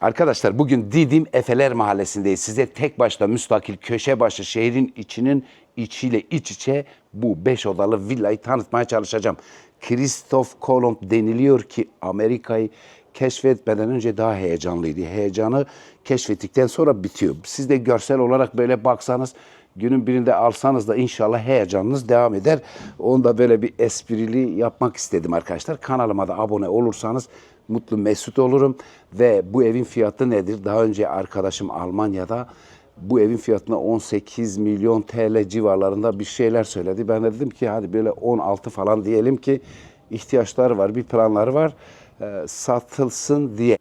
Arkadaşlar bugün Didim Efeler Mahallesi'ndeyiz. Size tek başta müstakil köşe başı şehrin içinin içiyle iç içe bu beş odalı villayı tanıtmaya çalışacağım. Christoph Kolomb deniliyor ki Amerika'yı keşfetmeden önce daha heyecanlıydı. Heyecanı keşfettikten sonra bitiyor. Siz de görsel olarak böyle baksanız günün birinde alsanız da inşallah heyecanınız devam eder. Onu da böyle bir esprili yapmak istedim arkadaşlar. Kanalıma da abone olursanız mutlu mesut olurum. Ve bu evin fiyatı nedir? Daha önce arkadaşım Almanya'da bu evin fiyatına 18 milyon TL civarlarında bir şeyler söyledi. Ben de dedim ki hadi böyle 16 falan diyelim ki ihtiyaçları var, bir planları var. e, satılsın diye.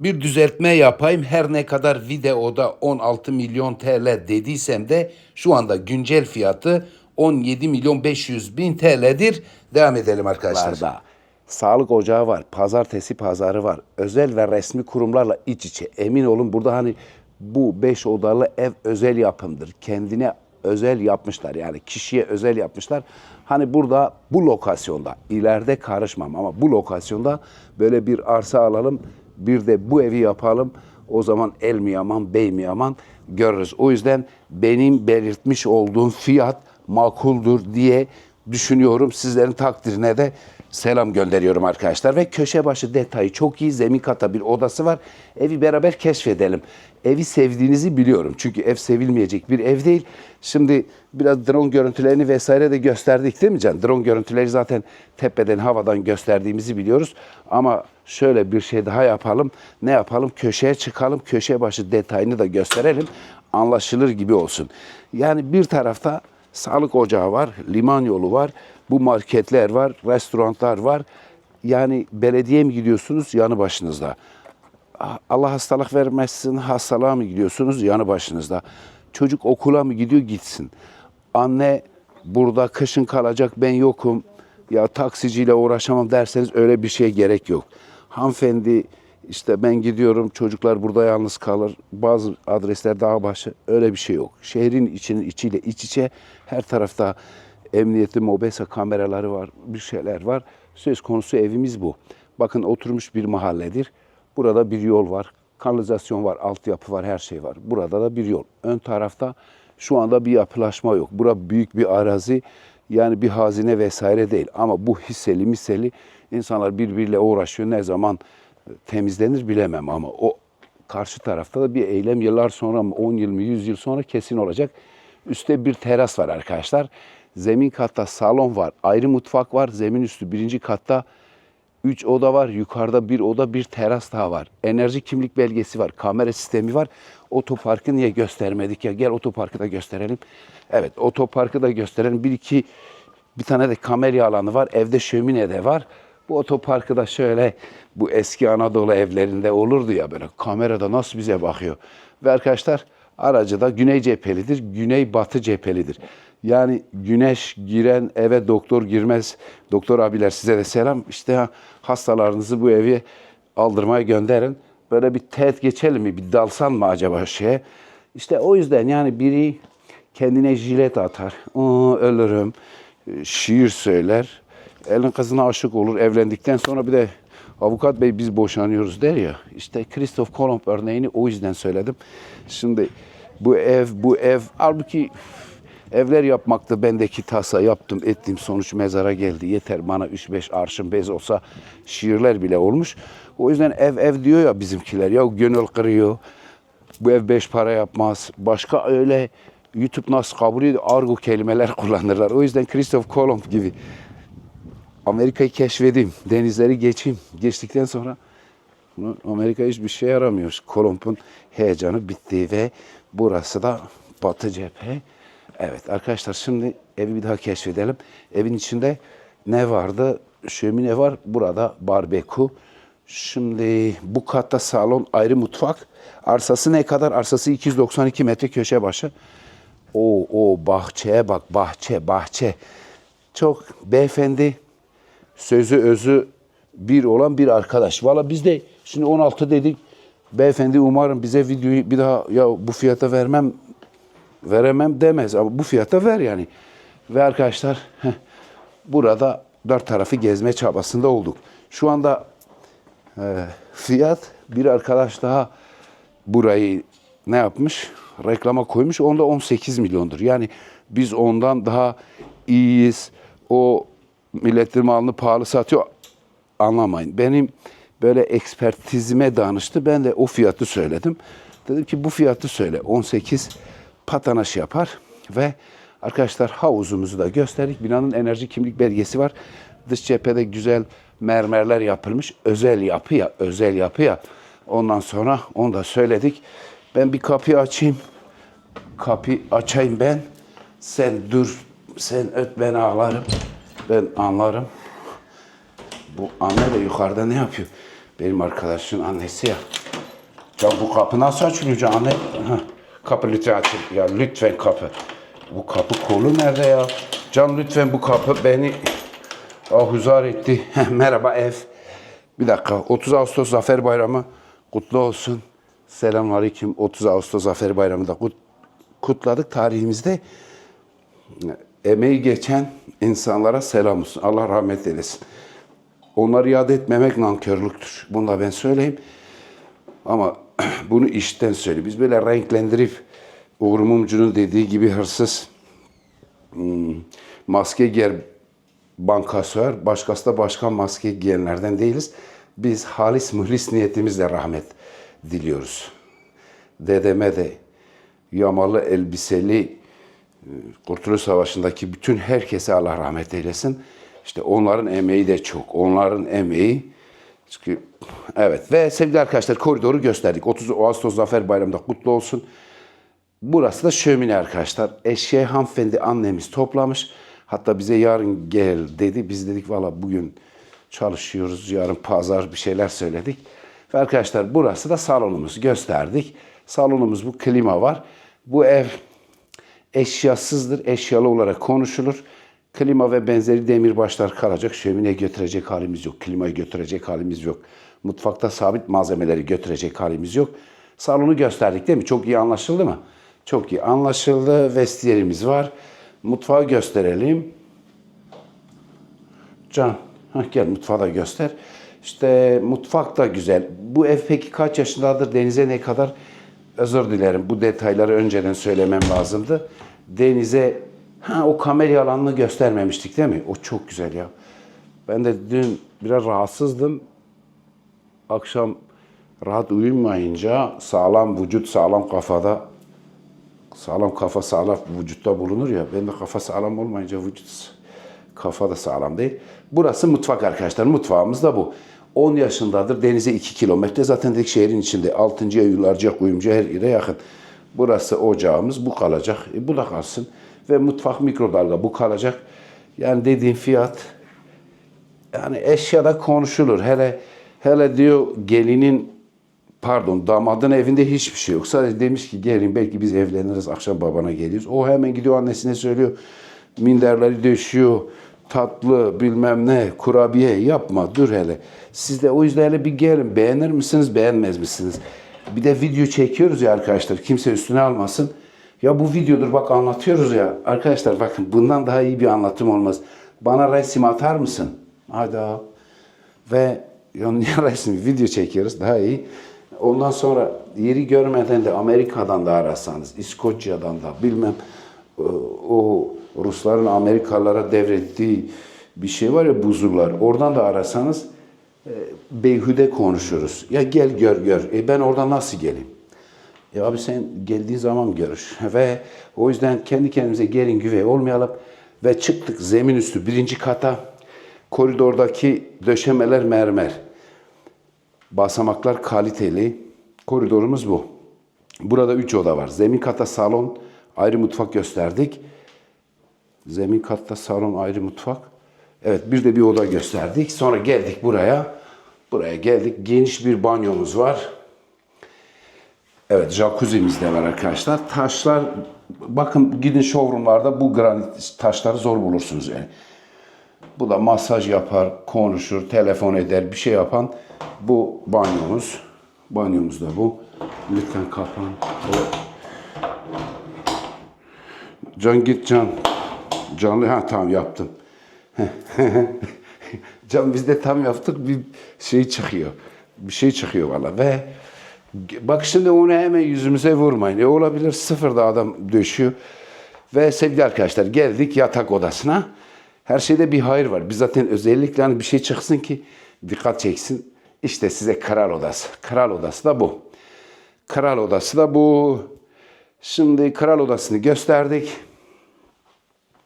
Bir düzeltme yapayım. Her ne kadar videoda 16 milyon TL dediysem de şu anda güncel fiyatı 17 milyon 500 bin TL'dir. Devam edelim arkadaşlar. Sağlık ocağı var, pazartesi pazarı var. Özel ve resmi kurumlarla iç içe. Emin olun burada hani bu beş odalı ev özel yapımdır. Kendine özel yapmışlar yani kişiye özel yapmışlar. Hani burada bu lokasyonda ileride karışmam ama bu lokasyonda böyle bir arsa alalım bir de bu evi yapalım. O zaman el mi yaman bey mi yaman görürüz. O yüzden benim belirtmiş olduğum fiyat makuldür diye düşünüyorum. Sizlerin takdirine de selam gönderiyorum arkadaşlar. Ve köşe başı detayı çok iyi. Zemin kata bir odası var. Evi beraber keşfedelim. Evi sevdiğinizi biliyorum. Çünkü ev sevilmeyecek bir ev değil. Şimdi biraz drone görüntülerini vesaire de gösterdik değil mi Can? Drone görüntüleri zaten tepeden havadan gösterdiğimizi biliyoruz. Ama şöyle bir şey daha yapalım. Ne yapalım? Köşeye çıkalım. Köşe başı detayını da gösterelim. Anlaşılır gibi olsun. Yani bir tarafta sağlık ocağı var, liman yolu var, bu marketler var, restoranlar var. Yani belediye mi gidiyorsunuz yanı başınızda. Allah hastalık vermesin, hastalığa mı gidiyorsunuz yanı başınızda. Çocuk okula mı gidiyor gitsin. Anne burada kışın kalacak ben yokum ya taksiciyle uğraşamam derseniz öyle bir şeye gerek yok. Hanımefendi işte ben gidiyorum çocuklar burada yalnız kalır. Bazı adresler daha başı öyle bir şey yok. Şehrin içinin içiyle iç içe her tarafta emniyeti, mobese kameraları var, bir şeyler var. Söz konusu evimiz bu. Bakın oturmuş bir mahalledir. Burada bir yol var, kanalizasyon var, altyapı var, her şey var. Burada da bir yol. Ön tarafta şu anda bir yapılaşma yok. Bura büyük bir arazi. Yani bir hazine vesaire değil. Ama bu hisseli miseli insanlar birbiriyle uğraşıyor. Ne zaman temizlenir bilemem ama o karşı tarafta da bir eylem yıllar sonra mı 10 yıl mı 100 yıl sonra kesin olacak. Üste bir teras var arkadaşlar. Zemin katta salon var, ayrı mutfak var. Zemin üstü birinci katta 3 oda var, yukarıda bir oda, bir teras daha var. Enerji kimlik belgesi var, kamera sistemi var. Otoparkı niye göstermedik ya? Gel otoparkı da gösterelim. Evet, otoparkı da gösterelim. Bir iki, bir tane de kamera alanı var. Evde şömine de var. Bu otoparkı da şöyle bu eski Anadolu evlerinde olurdu ya böyle kamerada nasıl bize bakıyor. Ve arkadaşlar aracı da güney cephelidir, güney batı cephelidir. Yani güneş giren eve doktor girmez. Doktor abiler size de selam. İşte ha, hastalarınızı bu eve aldırmaya gönderin. Böyle bir teğet geçelim mi? Bir dalsan mı acaba şeye? İşte o yüzden yani biri kendine jilet atar. Aa, ölürüm. Şiir söyler. Elin kızına aşık olur. Evlendikten sonra bir de avukat bey biz boşanıyoruz der ya. İşte Christoph Kolomb örneğini o yüzden söyledim. Şimdi bu ev, bu ev halbuki evler yapmakta bendeki tasa yaptım ettim sonuç mezara geldi. Yeter bana 3-5 arşın bez olsa şiirler bile olmuş. O yüzden ev ev diyor ya bizimkiler ya gönül kırıyor. Bu ev beş para yapmaz. Başka öyle YouTube nasıl kabul ediyor? Argo kelimeler kullanırlar. O yüzden Christoph Kolomb gibi Amerika'yı keşfedeyim, denizleri geçeyim. Geçtikten sonra bunu Amerika hiçbir şey yaramıyor. Kolomb'un heyecanı bitti ve burası da Batı cephe. Evet arkadaşlar şimdi evi bir daha keşfedelim. Evin içinde ne vardı? Şömine var. Burada barbekü. Şimdi bu katta salon ayrı mutfak. Arsası ne kadar? Arsası 292 metre köşe başı. O o bahçeye bak bahçe bahçe. Çok beyefendi sözü özü bir olan bir arkadaş. Valla biz de şimdi 16 dedik. Beyefendi umarım bize videoyu bir daha ya bu fiyata vermem veremem demez ama bu fiyata ver yani. Ve arkadaşlar burada dört tarafı gezme çabasında olduk. Şu anda e, fiyat Bir arkadaş daha burayı ne yapmış? Reklama koymuş. Onda 18 milyondur. Yani biz ondan daha iyiyiz. O milletin malını pahalı satıyor. Anlamayın. Benim böyle ekspertizime danıştı. Ben de o fiyatı söyledim. Dedim ki bu fiyatı söyle. 18 patanaş yapar ve arkadaşlar havuzumuzu da gösterdik. Binanın enerji kimlik belgesi var. Dış cephede güzel mermerler yapılmış. Özel yapı ya, özel yapı ya. Ondan sonra onu da söyledik. Ben bir kapıyı açayım. Kapıyı açayım ben. Sen dur, sen öt ben ağlarım. Ben anlarım. Bu anne de yukarıda ne yapıyor? Benim arkadaşın annesi ya. Ya bu kapı nasıl açılıyor anne? Hah, kapı lütfen. Ya lütfen kapı. Bu kapı kolu nerede ya? Can lütfen bu kapı beni ahuzar etti. Heh, Merhaba ev. Bir dakika. 30 Ağustos Zafer Bayramı kutlu olsun. Selamünaleyküm. 30 Ağustos Zafer Bayramı da kut- kutladık tarihimizde. Emeği geçen insanlara selam olsun. Allah rahmet eylesin. Onları iade etmemek nankörlüktür. Bunu da ben söyleyeyim. Ama bunu işten söyle. Biz böyle renklendirip Uğur Mumcu'nun dediği gibi hırsız hmm, maske giyer bankasör, başkası da başka maske giyenlerden değiliz. Biz halis muhlis niyetimizle rahmet diliyoruz. Dedeme de yamalı elbiseli e, Kurtuluş Savaşı'ndaki bütün herkese Allah rahmet eylesin. İşte onların emeği de çok. Onların emeği çünkü evet ve sevgili arkadaşlar koridoru gösterdik. 30 Ağustos Zafer Bayramı'nda kutlu olsun. Burası da şömine arkadaşlar. Eşeği hanımefendi annemiz toplamış. Hatta bize yarın gel dedi. Biz dedik valla bugün çalışıyoruz. Yarın pazar bir şeyler söyledik. Ve arkadaşlar burası da salonumuz gösterdik. Salonumuz bu klima var. Bu ev eşyasızdır. Eşyalı olarak konuşulur. Klima ve benzeri demirbaşlar kalacak. Şömine götürecek halimiz yok. Klimayı götürecek halimiz yok. Mutfakta sabit malzemeleri götürecek halimiz yok. Salonu gösterdik değil mi? Çok iyi anlaşıldı mı? Çok iyi anlaşıldı. Vestiyerimiz var. Mutfağı gösterelim. Can, hah gel mutfağı da göster. İşte mutfak da güzel. Bu ev peki kaç yaşındadır? Denize ne kadar? Özür dilerim. Bu detayları önceden söylemem lazımdı. Denize ha o kamera alanını göstermemiştik değil mi? O çok güzel ya. Ben de dün biraz rahatsızdım. Akşam rahat uyumayınca sağlam vücut sağlam kafada sağlam kafa sağlam vücutta bulunur ya. Ben de kafa sağlam olmayınca vücut kafa da sağlam değil. Burası mutfak arkadaşlar. Mutfağımız da bu. 10 yaşındadır. Denize 2 kilometre. Zaten dedik şehrin içinde. 6. yıllarca kuyumcu her yere yakın. Burası ocağımız. Bu kalacak. E, bu da kalsın. Ve mutfak mikrodalga. Bu kalacak. Yani dediğim fiyat yani eşyada konuşulur. Hele hele diyor gelinin pardon damadın evinde hiçbir şey yok. Sadece demiş ki gelin belki biz evleniriz akşam babana geliyoruz. O hemen gidiyor annesine söylüyor. Minderleri döşüyor. Tatlı bilmem ne kurabiye yapma dur hele. Siz de o yüzden hele bir gelin beğenir misiniz beğenmez misiniz? Bir de video çekiyoruz ya arkadaşlar kimse üstüne almasın. Ya bu videodur bak anlatıyoruz ya. Arkadaşlar bakın bundan daha iyi bir anlatım olmaz. Bana resim atar mısın? Hadi al. Ve ya niye resim video çekiyoruz daha iyi. Ondan sonra yeri görmeden de Amerika'dan da arasanız, İskoçya'dan da bilmem e, o Rusların Amerikalılara devrettiği bir şey var ya buzullar. Oradan da arasanız e, beyhude konuşuruz. Ya gel gör gör. E ben oradan nasıl geleyim? Ya abi sen geldiği zaman görür. Ve o yüzden kendi kendimize gelin güvey olmayalım. Ve çıktık zemin üstü birinci kata. Koridordaki döşemeler mermer. Basamaklar kaliteli. Koridorumuz bu. Burada üç oda var. Zemin kata salon, ayrı mutfak gösterdik. Zemin katta salon, ayrı mutfak. Evet bir de bir oda gösterdik. Sonra geldik buraya. Buraya geldik. Geniş bir banyomuz var. Evet jacuzzi'miz de var arkadaşlar. Taşlar bakın gidin showroomlarda bu granit taşları zor bulursunuz yani. Bu da masaj yapar, konuşur, telefon eder, bir şey yapan bu banyomuz. Banyomuz da bu. Lütfen kapan. Can git Can. Canlı ha tamam yaptım. Can biz de tam yaptık bir şey çıkıyor. bir şey çıkıyor valla ve bak şimdi onu hemen yüzümüze vurmayın. E olabilir sıfırda adam döşüyor. Ve sevgili arkadaşlar geldik yatak odasına. Her şeyde bir hayır var. Biz zaten özellikle hani bir şey çıksın ki dikkat çeksin. İşte size kral odası. Kral odası da bu. Kral odası da bu. Şimdi kral odasını gösterdik.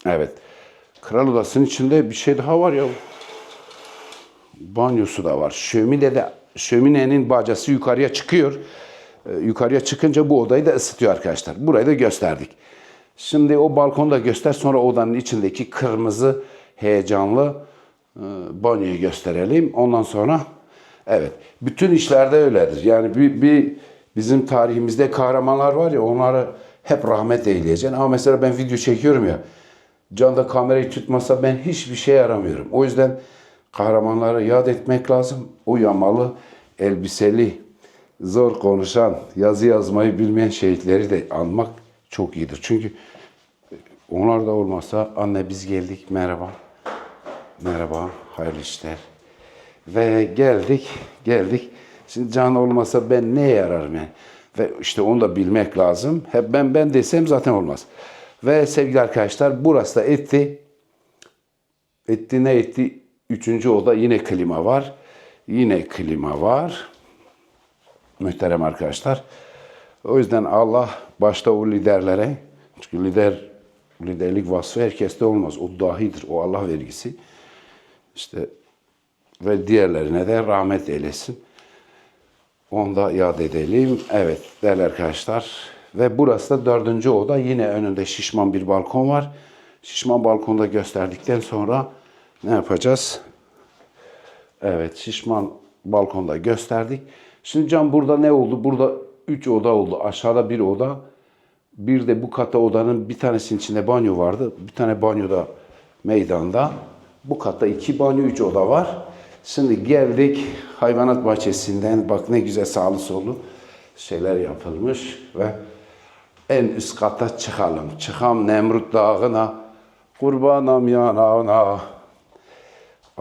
Evet. Kral odasının içinde bir şey daha var ya. Banyosu da var. Şömine de şöminenin bacası yukarıya çıkıyor. Ee, yukarıya çıkınca bu odayı da ısıtıyor arkadaşlar. Burayı da gösterdik. Şimdi o balkonda göster sonra odanın içindeki kırmızı heyecanlı e, banyoyu gösterelim. Ondan sonra evet bütün işlerde öyledir. Yani bir, bir bizim tarihimizde kahramanlar var ya onları hep rahmet eyleyeceksin. Ama mesela ben video çekiyorum ya Canda kamerayı tutmasa ben hiçbir şey aramıyorum. O yüzden kahramanları yad etmek lazım. O yamalı, elbiseli, zor konuşan, yazı yazmayı bilmeyen şehitleri de anmak çok iyidir. Çünkü onlar da olmasa anne biz geldik merhaba. Merhaba, hayırlı işler. Ve geldik, geldik. Şimdi can olmasa ben neye yararım yani? Ve işte onu da bilmek lazım. Hep ben ben desem zaten olmaz. Ve sevgili arkadaşlar burası da etti. Etti ne etti? Üçüncü oda yine klima var. Yine klima var. Muhterem arkadaşlar. O yüzden Allah başta o liderlere, çünkü lider liderlik vasfı herkeste olmaz. O dahidir, o Allah vergisi. İşte ve diğerlerine de rahmet eylesin. Onu da yad edelim. Evet değerli arkadaşlar. Ve burası da dördüncü oda. Yine önünde şişman bir balkon var. Şişman balkonda gösterdikten sonra ne yapacağız? Evet şişman balkonda gösterdik. Şimdi Can burada ne oldu? Burada üç oda oldu. Aşağıda bir oda. Bir de bu kata odanın bir tanesinin içinde banyo vardı. Bir tane banyo da meydanda. Bu katta iki banyo, üç oda var. Şimdi geldik hayvanat bahçesinden. Bak ne güzel sağlı sollu şeyler yapılmış ve en üst kata çıkalım. Çıkam Nemrut Dağı'na, kurbanam yanağına.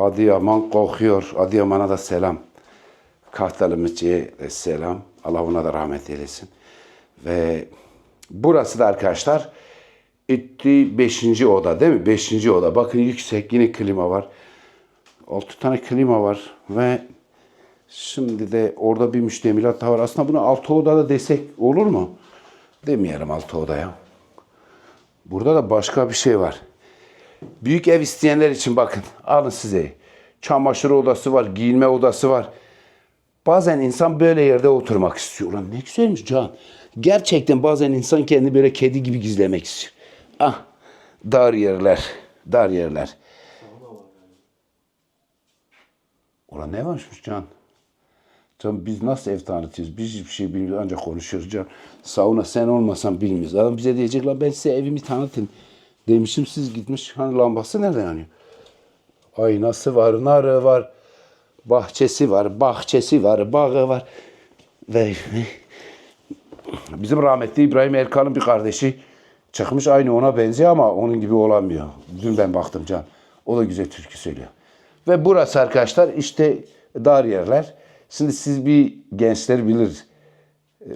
Adıyaman kokuyor. Adıyaman'a da selam. Kahtalı Mütçe'ye de selam. Allah ona da rahmet eylesin. Ve burası da arkadaşlar etti 5. oda değil mi? 5. oda. Bakın yüksek yine klima var. 6 tane klima var ve şimdi de orada bir müştemilat daha var. Aslında bunu 6 odada desek olur mu? Demeyelim 6 odaya. Burada da başka bir şey var. Büyük ev isteyenler için bakın alın size. Çamaşır odası var, giyinme odası var. Bazen insan böyle yerde oturmak istiyor. Ulan ne güzelmiş Can. Gerçekten bazen insan kendini böyle kedi gibi gizlemek istiyor. Ah dar yerler, dar yerler. Ulan ne varmış Can? Can biz nasıl ev tanıtıyoruz? Biz hiçbir şey bilmiyoruz ancak konuşuyoruz Can. Sauna sen olmasan bilmiyoruz. Adam bize diyecek lan ben size evimi tanıtayım. Demişim siz gitmiş hani lambası nerede yanıyor? Aynası var, narı var, bahçesi var, bahçesi var, bağı var. Ve bizim rahmetli İbrahim Erkal'ın bir kardeşi çıkmış aynı ona benziyor ama onun gibi olamıyor. Dün ben baktım Can. O da güzel türkü söylüyor. Ve burası arkadaşlar işte dar yerler. Şimdi siz bir gençler bilir.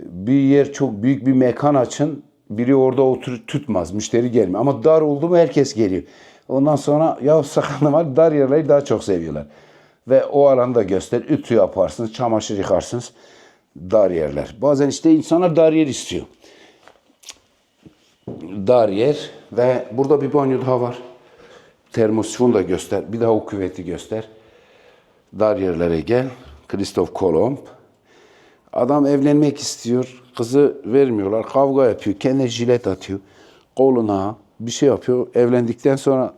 Bir yer çok büyük bir mekan açın. Biri orada otur tutmaz. Müşteri gelmiyor. Ama dar oldu mu herkes geliyor. Ondan sonra ya sakallı var dar yerleri daha çok seviyorlar. Ve o alanda göster. Ütü yaparsınız, çamaşır yıkarsınız. Dar yerler. Bazen işte insanlar dar yer istiyor. Dar yer ve burada bir banyo daha var. Termosifon da göster. Bir daha o küveti göster. Dar yerlere gel. Christoph Kolomb. Adam evlenmek istiyor. Kızı vermiyorlar. Kavga yapıyor. Kendine jilet atıyor. Koluna bir şey yapıyor. Evlendikten sonra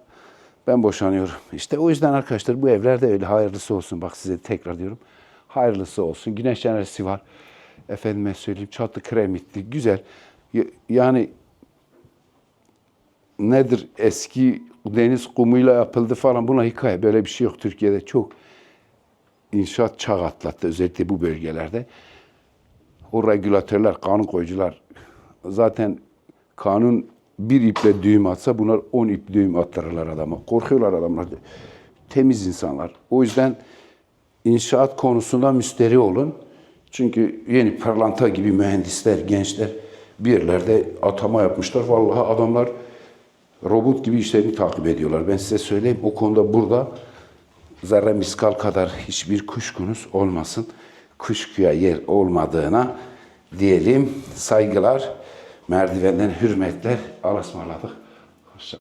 ben boşanıyorum. İşte o yüzden arkadaşlar bu evlerde öyle hayırlısı olsun. Bak size tekrar diyorum. Hayırlısı olsun. Güneş enerjisi var. Efendime söyleyeyim çatı kremitli. Güzel. Yani nedir eski deniz kumuyla yapıldı falan buna hikaye. Böyle bir şey yok Türkiye'de. Çok inşaat çağ atlattı özellikle bu bölgelerde. O regülatörler, kanun koyucular zaten kanun bir iple düğüm atsa bunlar on ip düğüm attırırlar adama. Korkuyorlar adamlar. Temiz insanlar. O yüzden İnşaat konusunda müsteri olun. Çünkü yeni pırlanta gibi mühendisler, gençler bir yerlerde atama yapmışlar. Vallahi adamlar robot gibi işlerini takip ediyorlar. Ben size söyleyeyim o konuda burada zerre miskal kadar hiçbir kuşkunuz olmasın. Kuşkuya yer olmadığına diyelim saygılar, merdivenden hürmetler, alasmaladık.